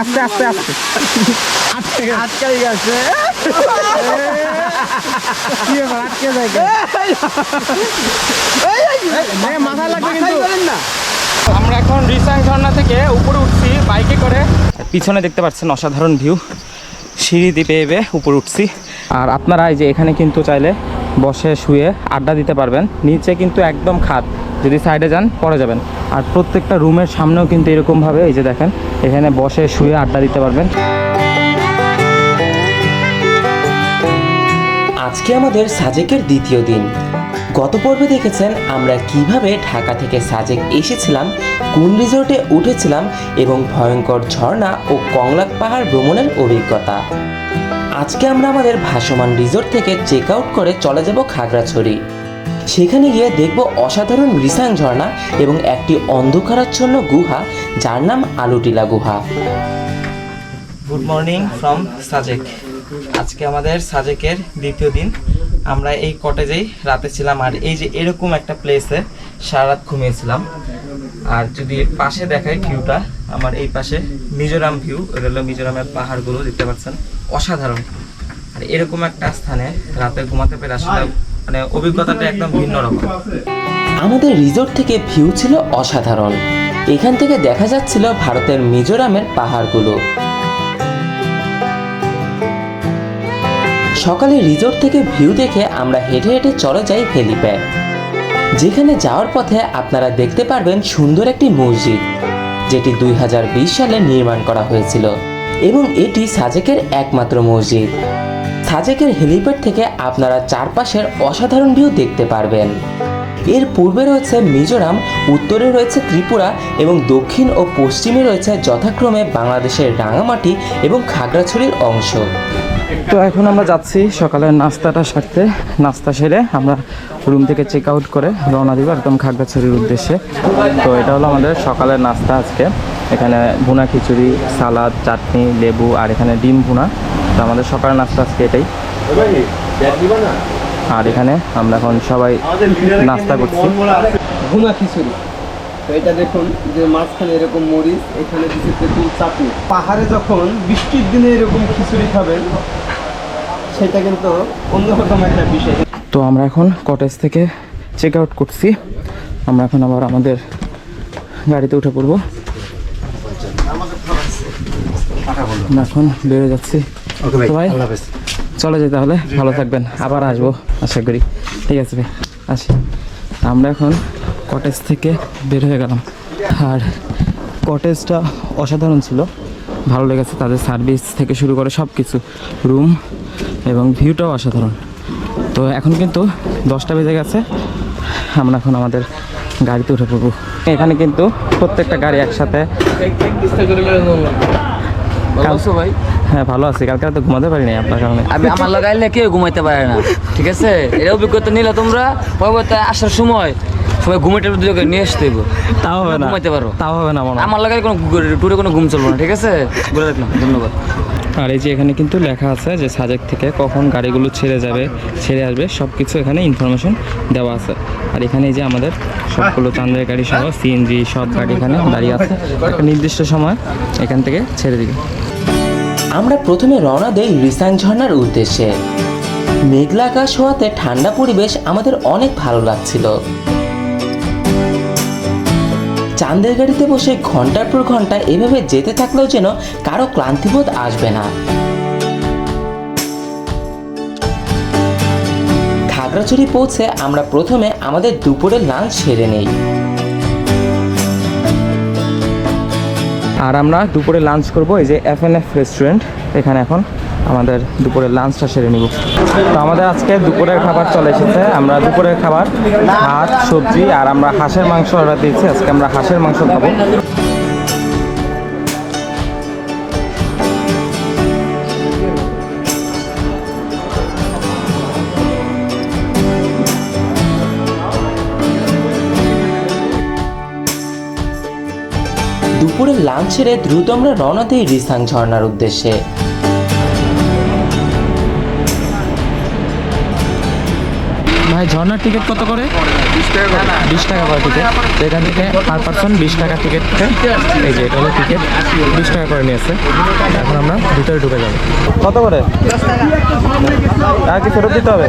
আস্তে আস্তে আস্তে আটকাই গেছে। আটকে যায় কেন? লাগবে কিন্তু। না। আমরা এখন রিসাং ঝর্ণা থেকে উপরে উঠছি বাইকে করে। পিছনে দেখতে পাচ্ছেন অসাধারণ ভিউ। সিঁড়ি দিয়ে পেয়ে পেয়ে উপরে উঠছি। আর আপনারা এই যে এখানে কিন্তু চাইলে বসে শুয়ে আড্ডা দিতে পারবেন। নিচে কিন্তু একদম খাদ যদি সাইডে যান পরে যাবেন। আর প্রত্যেকটা রুমের সামনেও কিন্তু এরকমভাবে এই যে দেখেন, এখানে বসে শুয়ে আড্ডা দিতে পারবেন। আজকে আমাদের সাজেকের দ্বিতীয় দিন। গত পর্বে দেখেছেন আমরা কীভাবে ঢাকা থেকে সাজেক এসেছিলাম, কোন রিসোর্টে উঠেছিলাম এবং ভয়ঙ্কর ঝর্ণা ও কংলাক পাহাড় ভ্রমণের অভিজ্ঞতা। আজকে আমরা আমাদের ভাসমান রিসোর্ট থেকে চেক আউট করে চলে যাব খাগড়াছড়ি। সেখানে গিয়ে দেখব অসাধারণ রিসাং ঝর্ণা এবং একটি অন্ধকারাচ্ছন্ন গুহা, যার নাম আলুটিলা গুহা। গুড মর্নিং ফ্রম সাজেক আজকে আমাদের সাজেকের দ্বিতীয় দিন। আমরা এই কটেজেই রাতে ছিলাম আর এই যে এরকম একটা প্লেসে সারা রাত ঘুমিয়েছিলাম। আর যদি পাশে দেখায় ভিউটা আমার এই পাশে মিজোরাম ভিউ এটা হলো মিজোরামের পাহাড়গুলো, দেখতে পাচ্ছেন? অসাধারণ। আর এরকম একটা স্থানে রাতে ঘুমাতে পেরে আসলে মানে অভিজ্ঞতাটা একদম ভিন্ন রকম। আমাদের রিসোর্ট থেকে ভিউ ছিল অসাধারণ। এখান থেকে দেখা যাচ্ছিল ভারতের মিজোরামের পাহাড়গুলো। সকালে রিসোর্ট থেকে ভিউ দেখে আমরা হেঁটে হেঁটে চলে যাই হেলিপ্যাড যেখানে যাওয়ার পথে আপনারা দেখতে পারবেন সুন্দর একটি মসজিদ, যেটি দুই হাজার বিশ সালে নির্মাণ করা হয়েছিল, এবং এটি সাজেকের একমাত্র মসজিদ। সাজেকের হেলিপ্যাড থেকে আপনারা চারপাশের অসাধারণ ভিউ দেখতে পারবেন। এর পূর্বে রয়েছে মিজোরাম, উত্তরে রয়েছে ত্রিপুরা এবং দক্ষিণ ও পশ্চিমে রয়েছে যথাক্রমে বাংলাদেশের রাঙামাটি এবং খাগড়াছড়ির অংশ। তো এখন আমরা যাচ্ছি সকালের নাস্তাটা সারতে। নাস্তা সেরে আমরা রুম থেকে চেক আউট করে রওনা দিব একদম খাগড়াছড়ির উদ্দেশ্যে। তো এটা হলো আমাদের সকালের নাস্তা আজকে। এখানে ভুনা খিচুড়ি, সালাদ, চাটনি, লেবু আর এখানে ডিম ভুনা। তো আমাদের সকালের নাস্তা আজকে এটাই। আর এখানে আমরা এখন সবাই নাস্তা করছি। ভুনা খিচুড়ি। তো এটা দেখুন যে মাঝখানে এরকম মরিচ এখানে দিচ্ছে তেঁতুল চাটনি। পাহাড়ে যখন বৃষ্টির দিনে এরকম খিচুড়ি খাবেন সেটা কিন্তু অন্যরকম একটা বিষয়। তো আমরা এখন কটেজ থেকে চেক আউট করছি। আমরা এখন আবার আমাদের গাড়িতে উঠে পড়ব। এখন বেরো যাচ্ছি। ভাই চলে যাই তাহলে ভালো থাকবেন। আবার আসব আশা করি। ঠিক আছে ভাই আসি। আমরা এখন কটেজ থেকে বের হয়ে গেলাম। আর কটেজটা অসাধারণ ছিল। ভালো লেগেছে তাদের সার্ভিস থেকে শুরু করে সব কিছু রুম এবং ভিউটাও অসাধারণ। তো এখন কিন্তু দশটা বেজে গেছে। আমরা এখন আমাদের গাড়িতে উঠে পড়ব। এখানে কিন্তু প্রত্যেকটা গাড়ি একসাথে ভাই? হ্যাঁ ভালো আছি। কালকে তো ঘুমাতে পারিনি আপনার কারণে। আমি আমার লাগাইলে কেউ ঘুমাইতে পারে না ঠিক আছে? এর অভিজ্ঞতা নিলে তোমরা পরবর্তী আসার সময় সবাই ঘুমাইতে দুজনকে নিয়ে আসতে হইব। তাও হবে না। ঘুমাইতে পারো। তাও হবে না মনে আমার লাগাই কোনো ট্যুরে কোনো ঘুম চলবো না ঠিক আছে? বলে রাখলাম ধন্যবাদ। আর এই যে এখানে কিন্তু লেখা আছে যে সাজেক থেকে কখন গাড়িগুলো ছেড়ে যাবে ছেড়ে আসবে সব কিছু এখানে ইনফরমেশন দেওয়া আছে। আর এখানে এই যে আমাদের সবগুলো চান্দের গাড়ি সহ সিএনজি সব গাড়ি এখানে দাঁড়িয়ে আছে। একটা নির্দিষ্ট সময় এখান থেকে ছেড়ে দিবে। আমরা প্রথমে রওনা দেই রিসাং ঝর্নার উদ্দেশ্যে। মেঘলা আকাশ হওয়াতে ঠান্ডা পরিবেশ আমাদের অনেক ভালো লাগছিল। চাঁদের গাড়িতে বসে ঘণ্টার পর ঘণ্টা এভাবে যেতে থাকলেও যেন কারও ক্লান্তিবোধ আসবে না। খাগড়াছড়ি পৌঁছে আমরা প্রথমে আমাদের দুপুরের লাঞ্চ সেরে নেই। আর আমরা দুপুরে লাঞ্চ করব এই যে এফ এন এফ রেস্টুরেন্ট এখানে এখন। আমাদের দুপুরের লাঞ্চটা সেরে নিব। তো আমাদের আজকে দুপুরের খাবার চলে এসেছে। আমরা দুপুরের খাবার, ভাত, সবজি আর আমরা হাঁসের মাংস অর্ডার দিয়েছি। আজকে আমরা হাঁসের মাংস খাব। দুপুরের লাঞ্চ সেরে দ্রুত আমরা রওনা দিই রিসাং ঝর্ণার উদ্দেশ্যে। ভাই ঝর্ণার টিকিট কত করে? বিশ টাকা করে টিকিট এখান থেকে পার পার্সন বিশ টাকা টিকিট এই যে, এটা হলো টিকিট বিশ টাকা করে নিয়েছে। এখন আমরা ভিতরে ঢুকে যাব। কত করে? কি ফেরত দিতে হবে?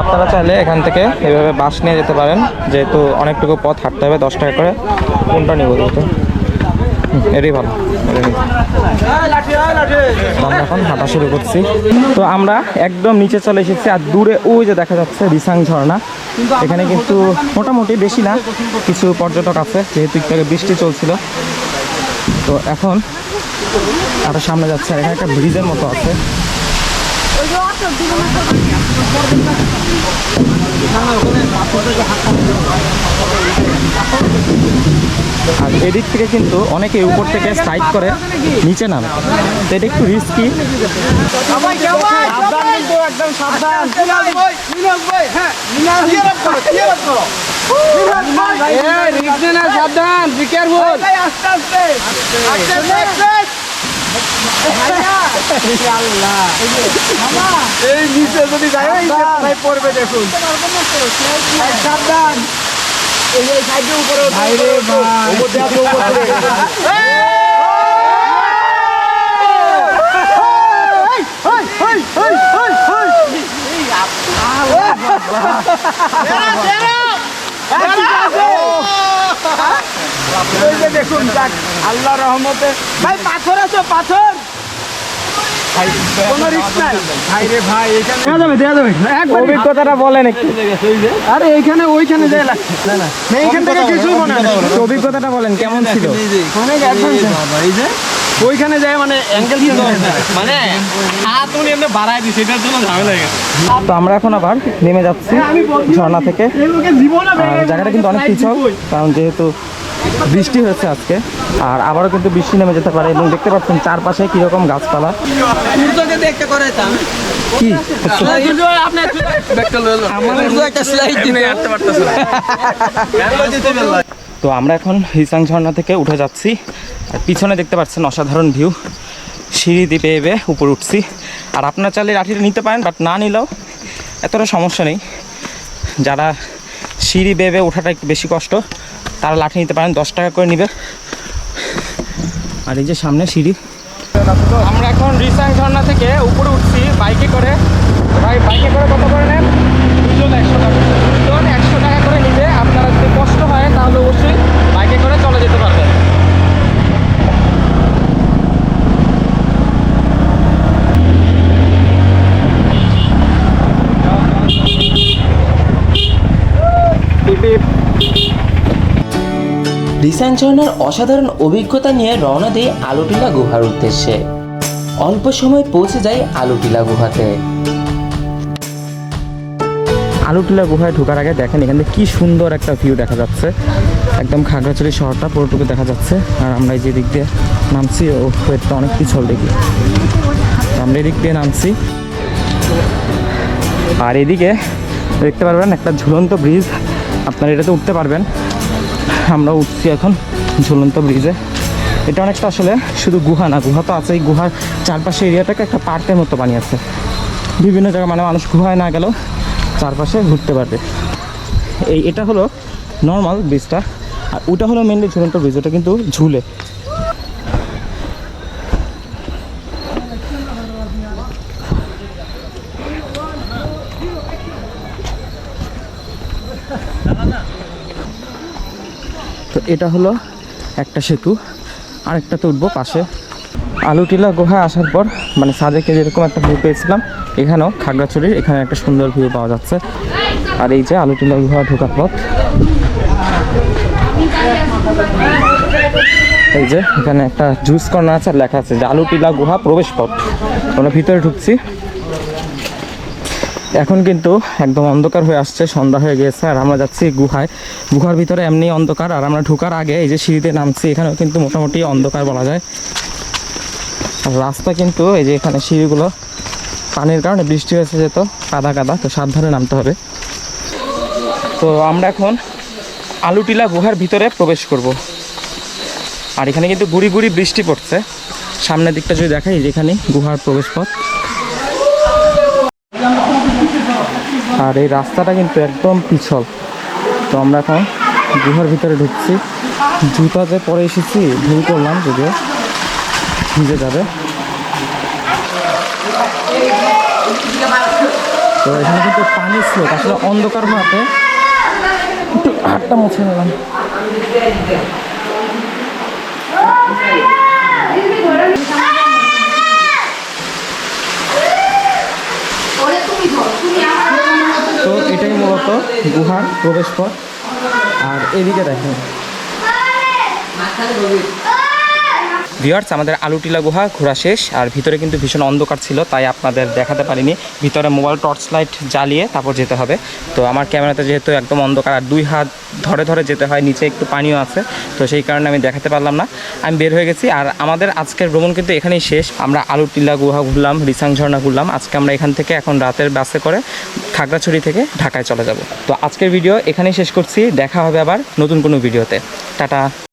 আপনারা চাইলে এখান থেকে এভাবে বাস নিয়ে যেতে পারেন। যেহেতু অনেকটুকু পথ হাঁটতে হবে, দশ টাকা করে কোনটা নিব এটাই ভালো। আমরা এখন হাঁটা শুরু করছি। তো আমরা একদম নিচে চলে এসেছি আর দূরে ওই যে দেখা যাচ্ছে রিসাং ঝর্ণা। এখানে কিন্তু মোটামুটি বেশি না, কিছু পর্যটক আছে, যেহেতু একটু বৃষ্টি চলছিল। তো এখন আর সামনে যাচ্ছে আর এখানে একটা ব্রিজের মতো আছে। আর এদিক থেকে কিন্তু অনেকে উপর থেকে স্ট্রাইক করে নিচে নামে তো এটা একটু রিস্কি এই নিচে যদি যায় পড়বে দেখুন। সাবধান। এই সাইডে উপরে দেখুন আল্লাহ রহমতে। ভাই পাথর আছে পাথর। কোনো রিস্ক নাই। ভাই রে ভাই এখানে দেয়া যাবে দেয়া যাবে। একবার অভিজ্ঞতাটা বলেন একটু। আরে এইখানে ওইখানে যায় লাগছে এইখান থেকে কিছুই মনে তো অভিজ্ঞতাটা বলেন কেমন ছিল? অনেক ওইখানে যায় মানে অ্যাঙ্গেল দিয়ে মানে হাত উনি এমনি বাড়ায় দিছে এটার জন্য ঝামেলা হয়ে গেছে। তো আমরা এখন আবার নেমে যাচ্ছি ঝর্ণা থেকে। জায়গাটা কিন্তু অনেক পিছল কারণ যেহেতু বৃষ্টি হয়েছে আজকে আর আবারও কিন্তু বৃষ্টি নেমে যেতে পারে এবং দেখতে পাচ্ছেন চারপাশে কীরকম গাছপালা। তা কি? আমার একটা স্লাইড দিনে হাঁটতে পারতেছে তো আমরা এখন হিসাং ঝর্ণা থেকে উঠে যাচ্ছি। আর পিছনে দেখতে পাচ্ছেন অসাধারণ ভিউ সিঁড়ি দিয়ে পেয়ে উপরে উঠছি। আর আপনার চালে লাঠিটা নিতে পারেন বাট না নিলেও এতটা সমস্যা নেই। যারা সিঁড়ি বেয়ে বেয়ে ওঠাটা একটু বেশি কষ্ট তারা লাঠি নিতে পারেন, দশ টাকা করে নিবে। আর এই যে সামনে সিঁড়ি। আমরা এখন রিসাং ঝর্ণা থেকে উপরে উঠছি, বাইকে করে। ভাই, বাইকে করে কত করে নেন? দুজন একশো টাকা দুজন একশো টাকা করে নিবে আপনারা যদি কষ্ট হয় তাহলে অবশ্যই বাইকে করে চলে যেতে পারবেন রিসান ঝর্ণার অসাধারণ অভিজ্ঞতা নিয়ে রওনা দিয়ে আলোটিলা গুহার উদ্দেশ্যে। অল্প সময় পৌঁছে যায় আলোটিলা গুহাতে। আলুটিলা গুহায় ঢোকার আগে দেখেন, এখান থেকে কি সুন্দর একটা ভিউ দেখা যাচ্ছে। একদম খাগড়াছড়ি শহরটা পুরোটুকু দেখা যাচ্ছে। আর আমরা এই যে দিক দিয়ে নামছি, ও এটা অনেক পিছল দেখি। আমরা এদিক দিয়ে নামছি। আর এদিকে দেখতে পারবেন একটা ঝুলন্ত ব্রিজ। আপনারা এটাতে উঠতে পারবেন। আমরা উঠছি এখন ঝুলন্ত ব্রিজে এটা অনেকটা আসলে শুধু গুহা না, গুহা তো আছে এই গুহার চারপাশে এরিয়াটাকে একটা পার্কের মতো বানিয়েছে। বিভিন্ন জায়গায় মানে মানুষ গুহায় না গেলেও চারপাশে ঘুরতে পারবে। এই, এটা হলো নর্মাল ব্রিজটা আর ওটা হলো মেনলি ঝুলন্ত ব্রিজ ওটা কিন্তু ঝুলে। তো এটা হলো একটা সেতু আরেকটাতে উঠবো পাশে। আলুটিলা গুহা আসার পর মানে সাজেকে যেরকম একটা ভিউ পেয়েছিলাম, এখানেও খাগড়াছড়ির এখানে একটা সুন্দর ভিউ পাওয়া যাচ্ছে। আর এই যে আলুটিলা গুহা ঢোকার পথ। এই যে এখানে একটা জুস কর্নার আছে, লেখা আছে যে আলুটিলা গুহা প্রবেশ পথ। আমরা ভিতরে ঢুকছি। এখন কিন্তু একদম অন্ধকার হয়ে আসছে, সন্ধ্যা হয়ে গিয়েছে, আর আমরা যাচ্ছি গুহায়। গুহার ভিতরে এমনি অন্ধকার, আর আমরা ঢোকার আগে এই যে সিঁড়িতে নামছি, এখানেও কিন্তু মোটামুটি অন্ধকার বলা যায়। আর রাস্তা কিন্তু এই যে এখানে সিঁড়িগুলো, পানির কারণে বৃষ্টি হয়েছে যেত কাদা কাদা, তো সাবধানে নামতে হবে। তো আমরা এখন আলুটিলা গুহার ভিতরে প্রবেশ করব। আর এখানে কিন্তু গুড়ি গুড়ি বৃষ্টি পড়ছে। সামনের দিকটা যদি দেখাই যেখানে গুহার প্রবেশ পথ আর এই রাস্তাটা কিন্তু একদম পিছল। তো আমরা এখন গুহার ভিতরে ঢুকছি। জুতা যে পরে এসেছি, ভুল করলাম যদিও, ভিজে যাবে। তো এখানে কিন্তু পানি স্রোত, আসলে অন্ধকার মাঠে। একটু হাতটা মুছে নিলাম তো এটাই মূলত গুহার প্রবেশ পথ আর এদিকে দেখেন। ভিওয়ার্স আমাদের আলুটিলা গুহা, ঘোরা শেষ। আর ভিতরে কিন্তু ভীষণ অন্ধকার ছিল, তাই আপনাদের দেখাতে পারিনি। ভিতরে মোবাইল টর্চ লাইট জ্বালিয়ে তারপর যেতে হবে। তো আমার ক্যামেরাতে যেহেতু একদম অন্ধকার, আর দুই হাত ধরে ধরে যেতে হয়, নিচে একটু পানিও আছে, তো সেই কারণে আমি দেখাতে পারলাম না। আমি বের হয়ে গেছি, আর আমাদের আজকের ভ্রমণ কিন্তু এখানেই শেষ। আমরা আলুটিলা গুহা ঘুরলাম, রিসাং ঝর্ণা ঘুরলাম। আজকে আমরা এখান থেকে এখন রাতের বাসে করে খাগড়াছড়ি থেকে ঢাকায় চলে যাব। তো আজকের ভিডিও এখানেই শেষ করছি, দেখা হবে আবার নতুন কোনো ভিডিওতে। টাটা।